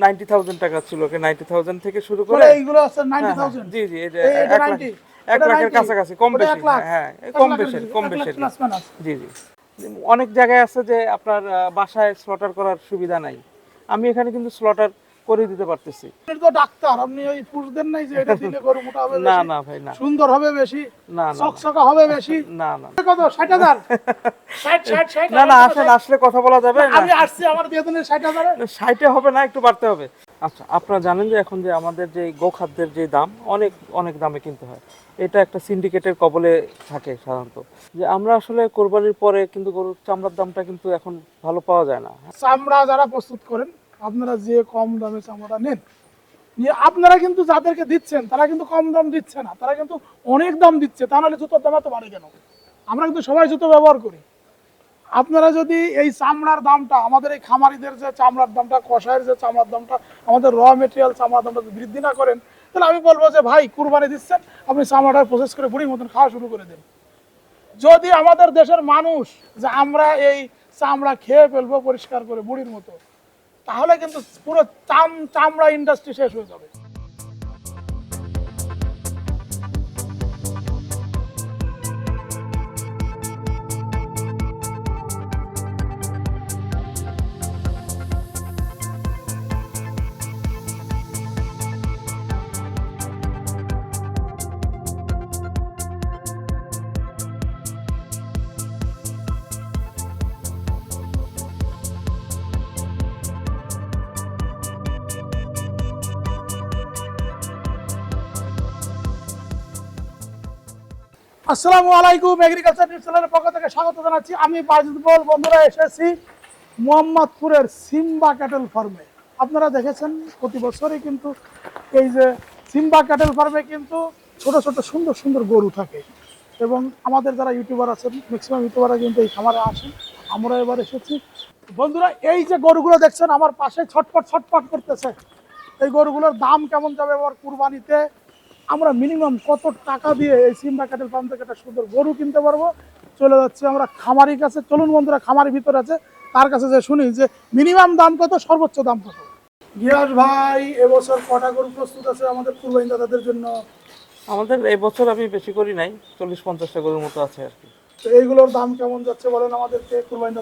Ninety thousand টাকা ছিল ওকে ninety thousand থেকে শুরু করে এইগুলো আছে হ্যাঁ, নাইনটি হ্যাঁ, থাউজেন্ড জি জি এটা এক লাখ এক লাখের কাছাকাছি কম বেশি হ্যাঁ কম বেশি কম বেশি। জি জি। অনেক জায়গায় আছে যে আপনার বাসায় স্লটার করার সুবিধা নাই। আমি এখানে কিন্তু স্লটার করে দিতে পারতেছি। তো ডাক্তার আপনি ওই পুষদেন নাই যে এটা দিলে গরু মোটা হবে না না ভাই না। সুন্দর হবে বেশি না না চকচকা হবে বেশি। না না। কত? ষাট হাজার? ষাট ষাট ষাট না না আসেন আসলে কথা বলা যাবে না। আমি আসছি আমার ষাট হাজারে। ষাটে হবে না একটু বাড়তে হবে। আচ্ছা আপনারা জানেন যে এখন যে আমাদের যে গোখাদ্যের যে দাম অনেক অনেক দামে কিনতে হয়। এটা একটা সিন্ডিকেটের কবলে থাকে সাধারণত। যে আমরা আসলে কোরবানির পরে কিন্তু গরুর চামড়ার দামটা কিন্তু এখন ভালো পাওয়া যায় না। চামড়া যারা প্রস্তুত করেন আপনারা যে কম দামে চামড়া নেন, নিয়ে আপনারা কিন্তু যাদেরকে দিচ্ছেন, তারা কিন্তু কম দাম দিচ্ছে না, তারা কিন্তু অনেক দাম দিচ্ছে, তা নাহলে জুতোর দাম এত বাড়ে কেন? আমরা কিন্তু সবাই জুতো ব্যবহার করি। আপনারা যদি এই চামড়ার দামটা, আমাদের এই খামারিদের যে চামড়ার দামটা কষায়ের যে চামড়ার দামটা, আমাদের র মেটেরিয়াল চামড়ার দামটা যদি বৃদ্ধি না করেন, তাহলে আমি বলব যে, ভাই, কুরবানি দিচ্ছেন, আপনি চামড়াটা প্রসেস করে বুড়ির মতন খাওয়া শুরু করে দেন। যদি আমাদের দেশের মানুষ যে আমরা এই চামড়া খেয়ে ফেলব পরিষ্কার করে বুড়ির মতো তাহলে কিন্তু পুরো চাম চামড়া ইন্ডাস্ট্রি শেষ হয়ে যাবে। আসসালামু আলাইকুম এগ্রিকালচার নিউজ পক্ষ থেকে স্বাগত জানাচ্ছি। আমি বাজিদ বল, বন্ধুরা, এসেছি মোহাম্মদপুরের সিম্বা ক্যাটেল ফার্মে আপনারা দেখেছেন, প্রতি বছরই কিন্তু এই যে সিম্বা ক্যাটেল ফার্মে কিন্তু ছোট ছোট, সুন্দর সুন্দর গরু থাকে। এবং আমাদের যারা ইউটিউবার আছেন ম্যাক্সিমাম ইউটিউবাররা কিন্তু এই খামারে আসেন, আমরা এবার এসেছি। বন্ধুরা, এই যে গরুগুলো দেখছেন, আমার পাশে ছটপট ছটপট করতেছে। এই গরুগুলোর দাম কেমন যাবে এবার কুরবানিতে? আমরা মিনিমাম কত টাকা দিয়ে এই সিম্বা ক্যাটেল ফার্ম থেকে একটা সুন্দর গরু কিনতে পারব? চলে যাচ্ছে আমরা খামারির কাছে। চলুন বন্ধুরা খামারের ভিতরে আছে। তার কাছে যে শুনি যে মিনিমাম দাম কত সর্বোচ্চ দাম কত? গিয়াস ভাই এবছর কটা গরু প্রস্তুত আছে আমাদের কুরবানি দাদাদের জন্য? আমাদের এই বছর আমি বেশি করি নাই চল্লিশ পঞ্চাশটা গরুর মতো আছে আর কি। তো এইগুলোর দাম কেমন যাচ্ছে বলেন আমাদেরকে কুরবানি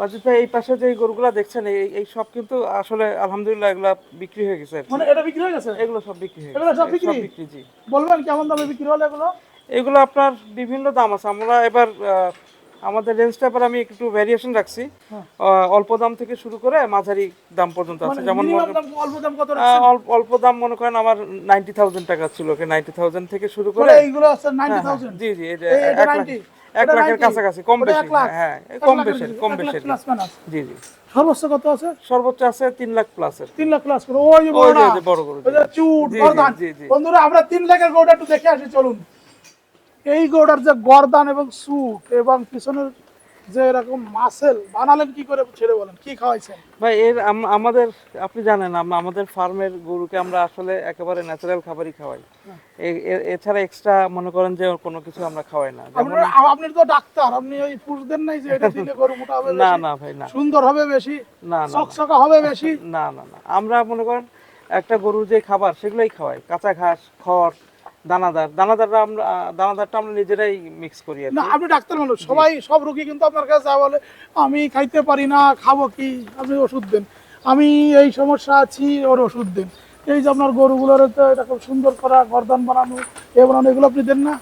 ভাই এই পাশে যে গরুগুলা দেখছেন এই এই সব কিন্তু আসলে আলহামদুলিল্লাহ এগুলা বিক্রি হয়ে গেছে। মানে এটা বিক্রি হয়ে গেছে? এগুলো সব বিক্রি হয়ে গেছে। সব বিক্রি? বিক্রি জি। বলবেন কেমন দামে বিক্রি হলো এগুলো? এগুলো আপনার বিভিন্ন দাম আছে। আমরা এবার আমাদের রেঞ্জটা এবার আমি একটু ভ্যারিয়েশন রাখছি। হ্যাঁ। অল্প দাম থেকে শুরু করে মাঝারি দাম পর্যন্ত আছে। মানে যেমন মনে- অল্প দাম কত অল্প দাম মনে করেন আমার নাইনটি থাউজেন্ড টাকা ছিল। ওকে নাইনটি থাউজেন্ড থেকে শুরু করে মানে এইগুলো আছে হ্যাঁ, নাইনটি হ্যাঁ, থাউজেন্ড জি জি এটা এক লাখ 90 এক লাখের কাছাকাছি কম বেশি। হ্যাঁ কম বেশি কম বেশি জি জি। সর্বোচ্চ কত আছে? সর্বোচ্চ আছে তিন লাখ প্লাস এর। তিন লাখ প্লাস করে। ওই বড় ওই যে চুট। বন্ধুরা আমরা তিন লাখের গরুটা একটু দেখে আসি চলুন। এই গরুটার যে গরদান এবং সুট এবং পিছনের যে এরকম মাসেল বানালেন কি করে ছেড়ে বলেন? কি খাওয়াইছেন? ভাই এর আমাদের আপনি জানেন আমাদের ফার্মের গরুকে আমরা আসলে একেবারে ন্যাচারাল খাবারই খাওয়াই। এছাড়া এক্সট্রা মনে করেন যে কোনো কিছু আমরা খাওয়াই না। যেমন আপনি তো ডাক্তার আপনি ওই পুষদেন নাই যে এটা দিলে গরু মোটা হবে না না ভাই না। সুন্দর হবে বেশি না না না। চকচকা হবে বেশি। না না না। আমরা মনে করেন একটা গরুর যে খাবার সেগুলোই খাওয়াই। কাঁচা ঘাস খড় দানাদার দানাদারটা আমরা দানাদারটা আমরা নিজেরাই মিক্স করি না। আপনি ডাক্তার মানুষ সবাই সব রোগী কিন্তু আপনার কাছে বলে আমি খাইতে পারি না খাব কি? আপনি ওষুধ দেন। আমি এই সমস্যা আছি ওর ওষুধ দেন। এই যে আপনার গরুগুলোর এটা খুব সুন্দর করা গর্দান বানানো এ বানানো এগুলো আপনি দেন না?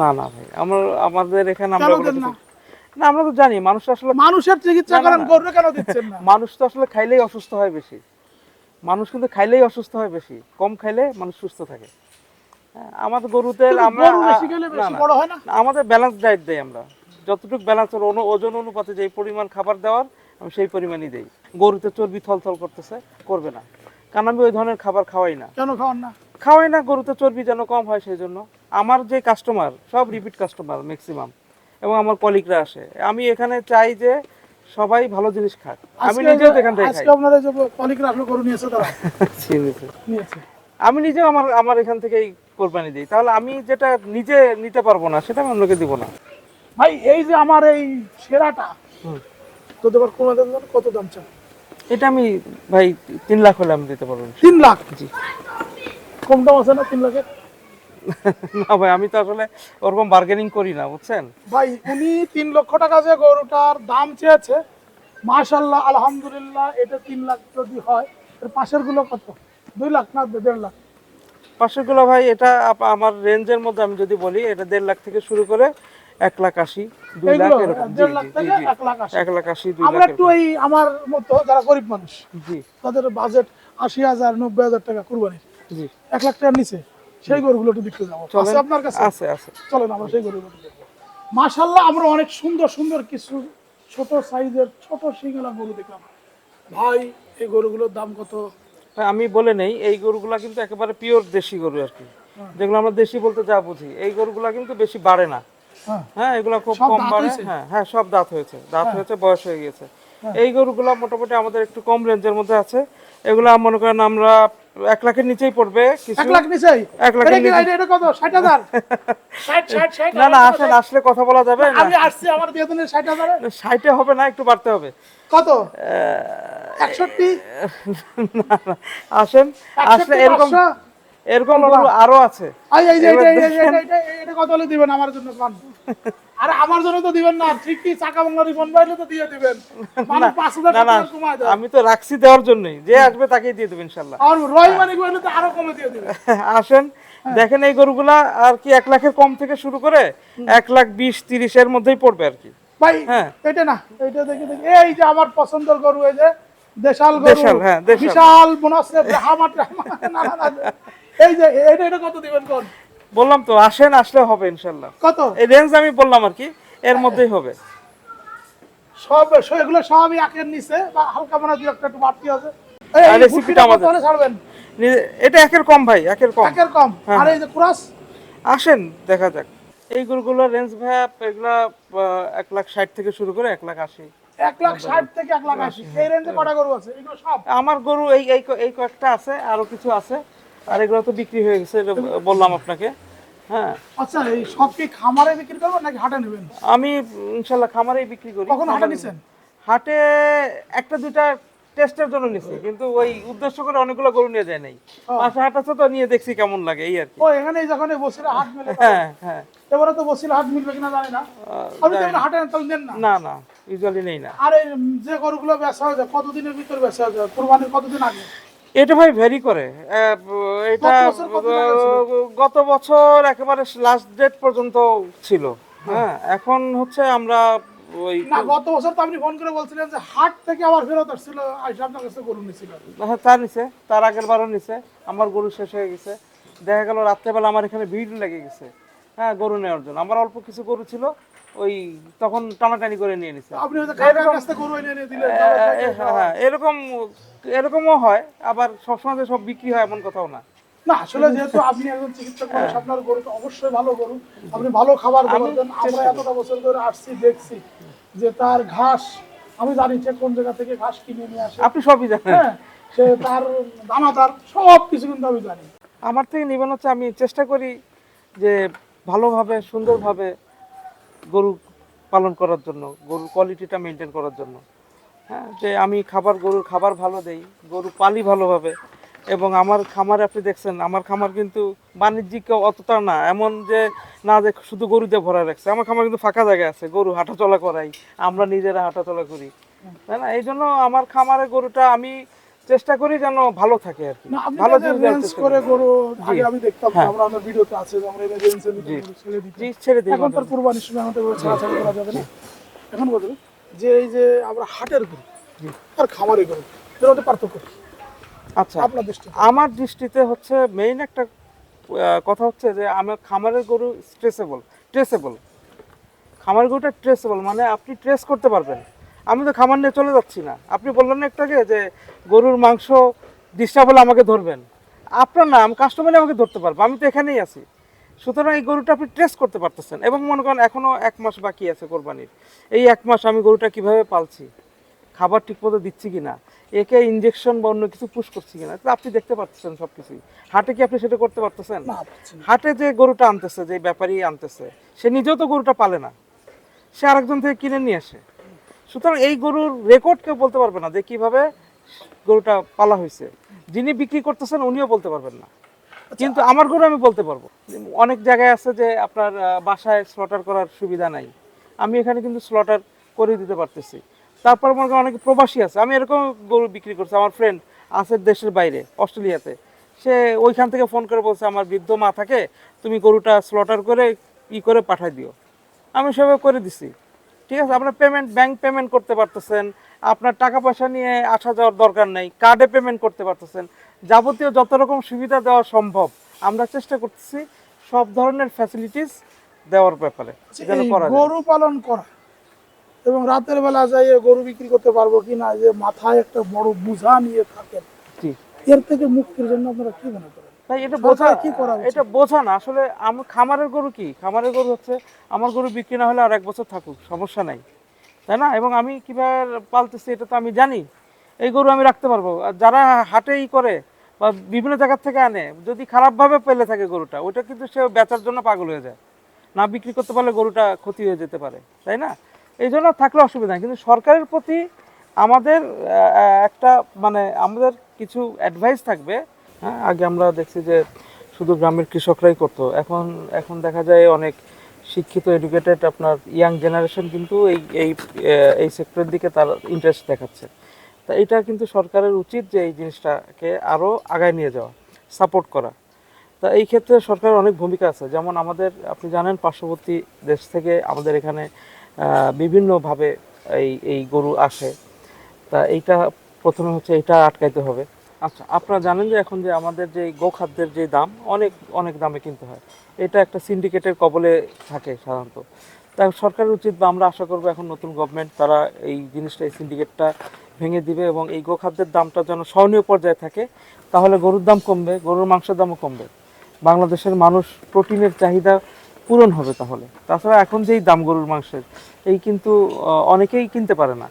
না না ভাই আমরা আমাদের এখানে আমরা দেন না? না আমরা তো জানি মানুষ আসলে মানুষের চিকিৎসা করেন। গরু কেন দিচ্ছেন না? মানুষ তো আসলে খাইলেই অসুস্থ হয় বেশি। মানুষ কিন্তু খাইলেই অসুস্থ হয় বেশি কম খাইলে মানুষ সুস্থ থাকে। আমাদের গরুতে আমরা বড় হয় না? আমাদের ব্যালেন্স ডায়েট দেই আমরা। যতটুকু ব্যালেন্স ওজন অনুপাতে যে পরিমাণ খাবার দেওয়ার আমি সেই পরিমাণই দেই। গরুতে চর্বি থলথল করতেছে করবে না। কারণ আমি ওই ধরনের খাবার খাওয়াই না। কেন খাওয়ান না? খাওয়াই না গরুতে চর্বি যেন কম হয় সেই জন্য। আমার যে কাস্টমার সব রিপিট কাস্টমার ম্যাক্সিমাম এবং আমার কলিগরা আসে। আমি এখানে চাই যে সবাই ভালো জিনিস খাক। আমি নিজেও এখান থেকে খাই। আপনারা যে কলিকরা আসলে গরু নিয়েছে তারা আমি নিজেও আমার আমার এখান থেকেই কোরবানি দিই। তাহলে আমি যেটা নিজে নিতে পারব না সেটা আমি অন্যকে দিব না। ভাই এই যে আমার এই সেরাটা। তো দেবার কোন কত দাম চান এটা আমি ভাই তিন লাখ হলে আমি দিতে পারব। তিন লাখ? জি। কম দাম আছে না তিন লাখের? না ভাই আমি তো আসলে ওরকম বার্গেনিং করি না বুঝছেন? ভাই উনি তিন লক্ষ টাকা যে গরুটার দাম চেয়েছে মাশাল্লাহ আলহামদুলিল্লাহ এটা তিন লাখ যদি হয় এর পাশেরগুলো কত? দুই লাখ না দেড় লাখ? পাশেরগুলো ভাই এটা আমার রেঞ্জের মধ্যে আমি যদি বলি এটা দেড় লাখ থেকে শুরু করে এক লাখ আশি দুই লাখ এরকম। এক লাখ আশি। দুই লাখ একটু এই আমার মতো যারা গরিব মানুষ জি। তাদের বাজেট আশি হাজার নব্বই হাজার টাকা কুরবানির জি। এক লাখ টাকার নিচে সেই গরুগুলো একটু দেখতে যাব। আছে আপনার কাছে? আছে আছে। চলেন আমরা সেই গরুগুলো দেখব। মাশাল্লাহ আমরা অনেক সুন্দর সুন্দর কিছু ছোট সাইজের ছোট সিঙ্গলা গরু দেখলাম। ভাই এই গরুগুলোর দাম কত? আমি বলে নেই এই গরুগুলা কিন্তু একেবারে পিওর দেশি গরু আর কি। যেগুলো আমরা দেশি বলতে যা বুঝি এই গরুগুলা কিন্তু বেশি বাড়ে না। হ্যাঁ। এগুলো এগুলা খুব কম বাড়ে। হ্যাঁ হ্যাঁ সব দাঁত হয়েছে। দাঁত হয়েছে বয়স হয়ে গেছে এই গরুগুলা মোটামুটি আমাদের একটু কম রেঞ্জের মধ্যে আছে। এগুলা মনে করেন আমরা এক লাখের নিচেই পড়বে এক লাখ নিচেই? এক এটা কত? ষাট হাজার? না না আসেন আসলে কথা বলা যাবে আমি আসছি আমার দিনের ষাট হাজারে। ষাটে হবে না একটু বাড়তে হবে। কত? একষট্টি? আসেন আসলে এরকম? এরকম আরও আছে। এটা- কত হলে দিবেন আমার জন্য? আরে আমার জন্য তো দিবেন না। ঠিকই চাকা বাংলা রিবন বাইলে তো দিয়ে দিবেন। মানুষ পাঁচ হাজার না না টাকা কমায় দেয়। আমি তো রাখছি দেওয়ার জন্যই। যে আসবে তাকেই দিয়ে দেবো ইনশাল্লাহ। আর রয় মানিক বাইলে তো আরও কমে দিয়ে দিবেন। আসেন দেখেন এই গরুগুলা আর কি এক লাখের কম থেকে শুরু করে এক লাখ বিশ তিরিশের মধ্যেই পড়বে আর কি। ভাই হ্যাঁ। এটা না এটা দেখে দেখে। এই যে আমার পছন্দের গরু এই যে দেশাল গরু। দেশাল, হ্যাঁ, দেশাল। বিশাল বনসে হামাট না না না এই যে এটা এটা কত দিবেন কোন? বললাম তো আসেন আসলে হবে ইনশাল্লাহ। কত? এই রেঞ্জ আমি বললাম আর কি এর মধ্যেই হবে। সব এগুলো সবই আখের নিচে বা হালকা মানে দু একটা একটু বাড়তি আছে এই আর রেসিপিটা আমাদের। ছাড়বেন? এটা একের কম ভাই একের কম। একের কম। হ্যাঁ, আর এই যে কুরাস? আসেন দেখা যাক। এই গরুগুলোর রেঞ্জ ভাইয়া এগুলা এক লাখ ষাট থেকে শুরু করে এক লাখ আশি। এক লাখ ষাট থেকে এক লাখ আশি। এই রেঞ্জে কটা গরু আছে? এগুলো সব? আমার গরু এই এই কয়েকটা আছে আরও কিছু আছে। আর এগুলো তো বিক্রি হয়ে গেছে বললাম আপনাকে। হ্যাঁ। আচ্ছা এই সব কি খামারে বিক্রি করবেন নাকি হাটে নেবেন? আমি ইনশাল্লাহ খামারেই বিক্রি করি। কখন হাটে নিছেন? হাটে একটা দুইটা টেস্টের জন্য নিছি কিন্তু ওই উদ্দেশ্য করে অনেকগুলো গরু নিয়ে যায় নাই। পাশে হাট আছে তো নিয়ে দেখছি কেমন লাগে এই আর কি। ও এখানে যখন এই বসিরা হাট মেলে হ্যাঁ হ্যাঁ। এবারে তো বসিরা হাট মিলবে কিনা জানি না। আমি তো হাটে দেন না। না না ইউজুয়ালি নেই না। আর যে গরুগুলো বেচা হয়ে কতদিনের ভিতর বেচা হয়ে কোরবানির কতদিন আগে? এটা ভাই ভেরি করে। এটা গত বছর একেবারে লাস্ট ডেট পর্যন্ত ছিল। হ্যাঁ এখন হচ্ছে আমরা ওই না গত বছর তো আপনি ফোন করে বলছিলেন যে হাট থেকে আবার ফেরত আসছিল আইসা আপনার কাছে গরু নিছিল। হ্যাঁ তার নিচে তার আগের বারও নিচে আমার গরু শেষ হয়ে গেছে। দেখা গেল রাত্রেবেলা আমার এখানে ভিড় লেগে গেছে হ্যাঁ গরু নেওয়ার জন্য। আমার অল্প কিছু গরু ছিল ওই তখন টানাটানি করে নিয়ে নিছে। আপনি হ্যাঁ হ্যাঁ, এরকম এরকমও হয় আবার সবসময় সব বিক্রি হয় এমন কথাও না। না আসলে যেহেতু আপনি একজন চিকিৎসক মানুষ আপনার গরু অবশ্যই ভালো গরু। আপনি ভালো খাবার আমরা এতটা বছর ধরে আসছি দেখছি যে তার ঘাস আমি জানি সে কোন জায়গা থেকে ঘাস কিনে নিয়ে আসে। আপনি সবই জানেন। হ্যাঁ সে তার দানাদার সব কিছু কিন্তু আমি জানি। আমার থেকে নিবেন হচ্ছে আমি চেষ্টা করি যে ভালোভাবে সুন্দরভাবে গরু পালন করার জন্য, গরুর কোয়ালিটিটা মেনটেন করার জন্য। হ্যাঁ যে আমি খাবার, গরুর খাবার ভালো দেই, গরু পালি ভালোভাবে। এবং আমার খামারে আপনি দেখছেন, আমার খামার কিন্তু বাণিজ্যিক অতটা না। এমন যে, না যে শুধু গরু দিয়ে ভরা রাখছে, আমার খামার কিন্তু ফাঁকা জায়গা আছে। গরু হাঁটাচলা করাই, আমরা নিজেরা হাঁটাচলা করি। তাই না? এই জন্য আমার খামারে গরুটা আমি চেষ্টা করি যেন ভালো থাকে আর কি। ভালো জিনিস করে গরু আগে আমি দেখতাম হ্যাঁ। আমরা আমাদের ভিডিওতে আছে যে আমরা রেঞ্জের ভিতরে ছেড়ে জি ছেড়ে দিই এখন তার কুরবানির সময় আমাদের গরু ছাড়াছাড়ি করা যাবে না। এখন বলতে যে এই যে আমরা হাটের গরু আর খামারের গরু এর মধ্যে পার্থক্য কি? আচ্ছা আপনার দৃষ্টি আমার দৃষ্টিতে হচ্ছে মেইন একটা কথা হচ্ছে যে আমার খামারের গরু স্ট্রেসেবল ট্রেসেবল খামারের গরুটা ট্রেসেবল মানে আপনি ট্রেস করতে পারবেন। আমি তো খামার নিয়ে চলে যাচ্ছি না। আপনি বললেন না একটু আগে যে গরুর মাংস ডিস্টার্ব হলে আমাকে ধরবেন। আপনার না আমি কাস্টমারে আমাকে ধরতে পারব আমি তো এখানেই আছি। সুতরাং এই গরুটা আপনি ট্রেস করতে পারতেছেন এবং মনে করেন এখনও এক মাস বাকি আছে কোরবানির। এই এক মাস আমি গরুটা কীভাবে পালছি খাবার ঠিকমতো দিচ্ছি কি না একে ইঞ্জেকশন বা অন্য কিছু পুশ করছি কিনা তো আপনি দেখতে পাচ্ছেন সব কিছুই হাটে কি আপনি সেটা করতে পারতেছেন। হাটে যে গরুটা আনতেছে যে ব্যাপারই আনতেছে সে নিজেও তো গরুটা পালে না। সে আরেকজন থেকে কিনে নিয়ে আসে। সুতরাং এই গরুর রেকর্ড কেউ বলতে পারবে না যে কীভাবে গরুটা পালা হয়েছে। যিনি বিক্রি করতেছেন উনিও বলতে পারবেন না। কিন্তু আমার গরু আমি বলতে পারব। অনেক জায়গায় আছে যে আপনার বাসায় স্লটার করার সুবিধা নাই। আমি এখানে কিন্তু স্লটার করে দিতে পারতেছি। তারপর মনে করেন অনেকে প্রবাসী আছে। আমি এরকম গরু বিক্রি করছি। আমার ফ্রেন্ড আছে দেশের বাইরে অস্ট্রেলিয়াতে। সে ওইখান থেকে ফোন করে বলছে আমার বৃদ্ধ মা থাকে তুমি গরুটা স্লটার করে ই করে পাঠাই দিও। আমি সেভাবে করে দিছি। ঠিক আছে আপনার পেমেন্ট ব্যাংক পেমেন্ট করতে পারতেছেন। আপনার টাকা পয়সা নিয়ে আসা যাওয়ার দরকার নেই কার্ডে পেমেন্ট করতে পারতেছেন। যাবতীয় যত রকম সুবিধা দেওয়া সম্ভব আমরা চেষ্টা করতেছি সব ধরনের ফ্যাসিলিটিস দেওয়ার ব্যাপারে যেন করা যায়। গরু পালন করা এবং রাতের বেলা যাই গরু বিক্রি করতে পারব কিনা যে মাথায় একটা বড় বোঝা নিয়ে থাকেন জি। এর থেকে মুক্তির জন্য আপনারা কি মনে করেন? তাই এটা বোঝা কি করা এটা বোঝা না। আসলে আমার খামারের গরু কি? খামারের গরু হচ্ছে আমার গরু বিক্রি না হলে আর এক বছর থাকুক সমস্যা নাই। তাই না? এবং আমি কীভাবে পালতেছি এটা তো আমি জানি। এই গরু আমি রাখতে পারব। আর যারা হাটেই করে বা বিভিন্ন জায়গার থেকে আনে যদি খারাপভাবে পেলে থাকে গরুটা ওটা কিন্তু সে বেচার জন্য পাগল হয়ে যায়। না বিক্রি করতে পারলে গরুটা ক্ষতি হয়ে যেতে পারে তাই না? এই জন্য থাকলে অসুবিধা নেই। কিন্তু সরকারের প্রতি আমাদের একটা মানে আমাদের কিছু অ্যাডভাইস থাকবে হ্যাঁ আগে আমরা দেখছি যে শুধু গ্রামের কৃষকরাই করতো। এখন এখন দেখা যায় অনেক শিক্ষিত এডুকেটেড আপনার ইয়াং জেনারেশন কিন্তু এই এই এই সেক্টরের দিকে তার ইন্টারেস্ট দেখাচ্ছে। তা এটা কিন্তু সরকারের উচিত যে এই জিনিসটাকে আরও আগায় নিয়ে যাওয়া সাপোর্ট করা। তা এই ক্ষেত্রে সরকারের অনেক ভূমিকা আছে। যেমন আমাদের, আপনি জানেন পার্শ্ববর্তী দেশ থেকে আমাদের এখানে বিভিন্নভাবে এই এই গরু আসে। তা এইটা প্রথমে হচ্ছে এটা আটকাইতে হবে। আচ্ছা আপনারা জানেন যে এখন যে আমাদের যে গোখাদ্যের যে দাম, অনেক অনেক দামে কিনতে হয়। এটা একটা সিন্ডিকেটের কবলে থাকে সাধারণত। তাই সরকারের উচিত বা আমরা আশা করব এখন নতুন গভর্নমেন্ট তারা এই জিনিসটা, এই সিন্ডিকেটটা ভেঙে দিবে এবং এই গোখাদ্যের দামটা যেন সহনীয় পর্যায়ে থাকে, তাহলে গরুর দাম কমবে, গরুর মাংসের দামও কমবে। বাংলাদেশের মানুষ প্রোটিনের চাহিদা পূরণ হবে তাহলে। তাছাড়া এখন যেই দাম গরুর মাংসের, এই কিন্তু অনেকেই কিনতে পারে না।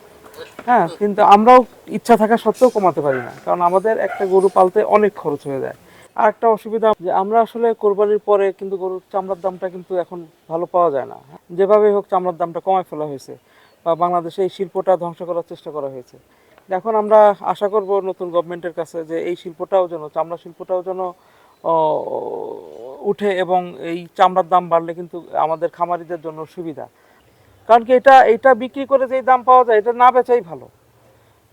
হ্যাঁ কিন্তু আমরাও ইচ্ছা থাকা সত্ত্বেও কমাতে পারি না, কারণ আমাদের একটা গরু পালতে অনেক খরচ হয়ে যায়। আর একটা অসুবিধা যে আমরা আসলে কোরবানির পরে কিন্তু গরুর চামড়ার দামটা কিন্তু এখন ভালো পাওয়া যায় না। যেভাবে হোক চামড়ার দামটা কমায় ফেলা হয়েছে, বা বাংলাদেশে এই শিল্পটা ধ্বংস করার চেষ্টা করা হয়েছে। এখন আমরা আশা করব নতুন গভর্নমেন্টের কাছে যে এই শিল্পটাও যেন, চামড়া শিল্পটাও যেন উঠে এবং এই চামড়ার দাম বাড়লে কিন্তু আমাদের খামারিদের জন্য সুবিধা। কারণ কি এটা এটা বিক্রি করে যেই দাম পাওয়া যায় এটা না বেচাই ভালো।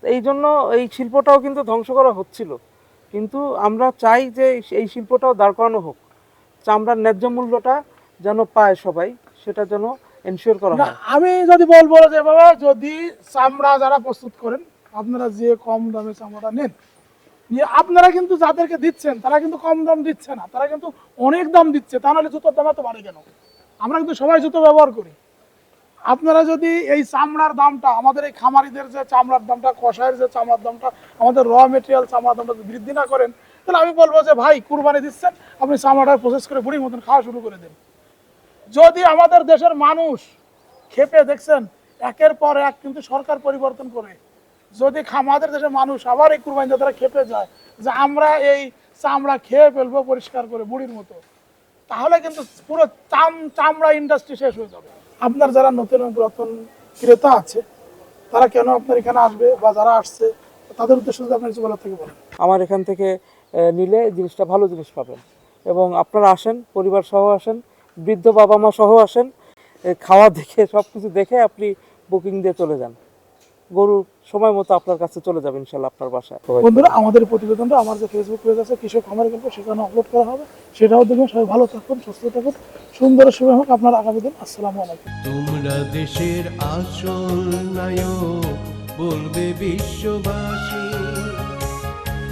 এই জন্য এই শিল্পটাও কিন্তু ধ্বংস করা হচ্ছিল। কিন্তু আমরা চাই যে এই শিল্পটাও দাঁড় করানো হোক। চামড়ার ন্যায্য মূল্যটা যেন পায় সবাই সেটা যেন এনশিওর করা হয়। আমি যদি বলব যে বাবা যদি চামড়া যারা প্রস্তুত করেন আপনারা যে কম দামে চামড়া নেন নিয়ে আপনারা কিন্তু যাদেরকে দিচ্ছেন তারা কিন্তু কম দাম দিচ্ছে না। তারা কিন্তু অনেক দাম দিচ্ছে তা নাহলে জুতোর দাম এত বাড়ে কেন? আমরা কিন্তু সবাই জুতো ব্যবহার করি। আপনারা যদি এই চামড়ার দামটা, আমাদের এই খামারিদের যে চামড়ার দামটা কষায়ের যে চামড়ার দামটা, আমাদের র মেটেরিয়াল চামড়ার দামটা বৃদ্ধি না করেন, তাহলে আমি বলব যে, ভাই, কুরবানি দিচ্ছেন, আপনি চামড়াটা প্রসেস করে বুড়ির মতন খাওয়া শুরু করে দেন। যদি আমাদের দেশের মানুষ খেপে দেখছেন, একের পর এক কিন্তু সরকার পরিবর্তন করে, যদি আমাদের দেশের মানুষ আবার এই কুরবানি তারা খেপে যায়, যে আমরা এই চামড়া খেয়ে ফেলব পরিষ্কার করে বুড়ির মতো, তাহলে কিন্তু পুরো চাম চামড়া ইন্ডাস্ট্রি শেষ হয়ে যাবে। আপনার যারা নতুন পুরাতন ক্রেতা আছে, তারা কেন আপনার এখানে আসবে বা যারা আসছে, তাদের উদ্দেশ্যে যদি আপনার কিছু বলার থেকে বলেন। আমার এখান থেকে নিলে জিনিসটা ভালো জিনিস পাবেন। এবং আপনারা আসেন, পরিবার সহ আসেন, বৃদ্ধ বাবা মা সহ আসেন খাওয়া দেখে সব কিছু দেখে আপনি বুকিং দিয়ে চলে যান। গরু সময় মতো আপনার কাছে চলে যাবে ইনশাল্লাহ আপনার বাসায়। বন্ধুরা আমাদের প্রতিবেদনটা আমার যে ফেসবুক পেজ আছে কৃষক খামারে গল্প সেখানে আপলোড করা হবে। সেটাও দেখবেন সবাই ভালো থাকুন সুস্থ থাকুন সুন্দর সময় হোক আপনার আগামী দিন। আসসালামু আলাইকুম। তোমরা দেশের আসল নায়ক বলবে বিশ্ববাসী।